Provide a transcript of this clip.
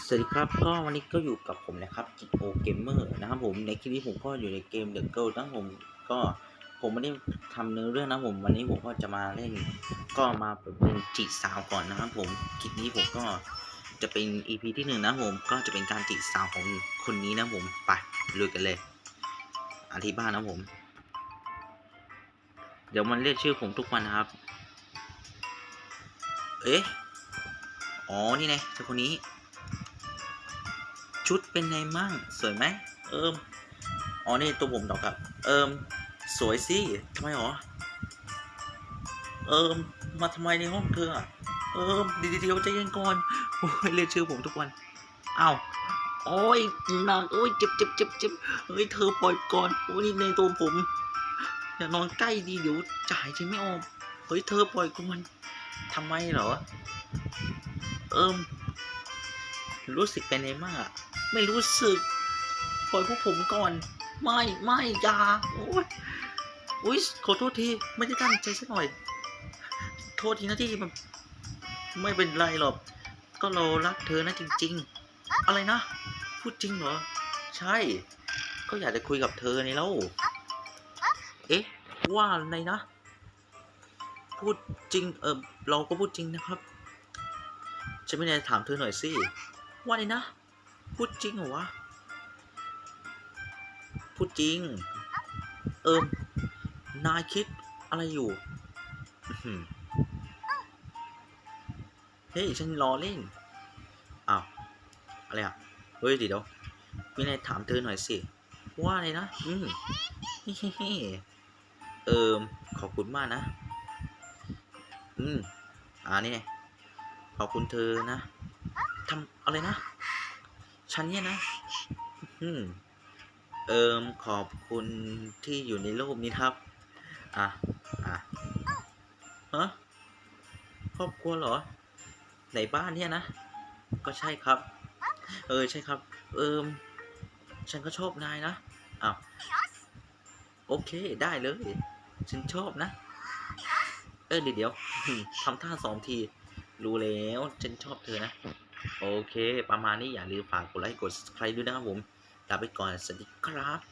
สวัสดีครับก็วันนี้ก็อยู่กับผมนะครับจิโอเกมเมอร์นะครับผมในคลิปนี้ผมก็อยู่ในเกม The Girl นะผมก็ผมไม่ได้ทำเนื้อเรื่องนะผม วันนี้ผมก็จะมาเล่น ก็มาเป็นจีบสาวก่อนนะครับผมคลิปนี้ผมก็จะเป็น EP ที่หนึ่งนะผมก็จะเป็นการจีบสาวของคนนี้นะผมไปลุยกันเลยอธิบ้ายนะผม เดี๋ยวมันเรียกชื่อผมทุกวันนะครับ เอ๊ะอ๋อนี่ไงเธอคนนี้ ชุดเป็นไงมั่ง สวยไหม เอิมอ๋อ นี่ตัวผมดอกครับ เอิมสวยสิทำไมหรอ เอิมมาทำไมในห้องเธออะเอิมดีเดียวใจเย็นก่อน โอ้ยเรียกชื่อผมทุกวันอ้าวโอ้ยหนักโอ้ยเจ็บเจ็บเจ็บเจ็บเฮ้ยเธอปล่อยก่อน โอ้ยนี่ในตัวผมอย่านอนใกล้ดีเดี๋ยวจ่ายใจไม่ออกเฮ้ยเธอปล่อยก่อนทำไมเหรอ เอิมรู้สึกเป็นไงบ้างอะ ไม่รู้สึก ปล่อยพวกผมก่อน ไม่ไม่ยาโอ้ยอุ้ยขอโทษที ไม่ได้ตั้งใจสักหน่อย โทษทีนะที่มันไม่เป็นไรหรอก ก็เรารักเธอนะจริง ๆ อะไรนะ พูดจริงเหรอ ใช่ ก็อยากจะคุยกับเธอนี่แล้ว เอ๊ะ ว่าอะไรนะ พูดจริง เออเราก็พูดจริงนะครับ ฉันไม่ได้ถามเธอหน่อยสิ ว่าไรนะ พูดจริงเหรอวะ พูดจริง เอิมนายคิดอะไรอยู่ เฮ้ย ฉันรอเล่น อ้าว อะไรอะ เฮ้ย เดี๋ยวมีอะไรถามเธอหน่อยสิ ว่าอะไรนะ อืมเฮ้เฮ้เอิมขอบคุณมากนะ อืม อ่านี่ไงขอบคุณเธอนะทำอะไรนะ ฉันเนี่ยนะเอิมขอบคุณที่อยู่ในรูปนี้ครับ อะ อะฮะครอบครัวเหรอ ในบ้านเนี่ยนะ ก็ใช่ครับ เออใช่ครับ เอิมฉันก็ชอบนายนะ อ้าว โอเคได้เลย ฉันชอบนะ เออเดี๋ยวเดี๋ยวทำท่าสองที รู้แล้ว ฉันชอบเธอนะ โอเค ประมาณนี้อย่าลืมฝากกดไลค์กด subscribe ด้วยนะครับผมลาไปก่อนสวัสดีครับ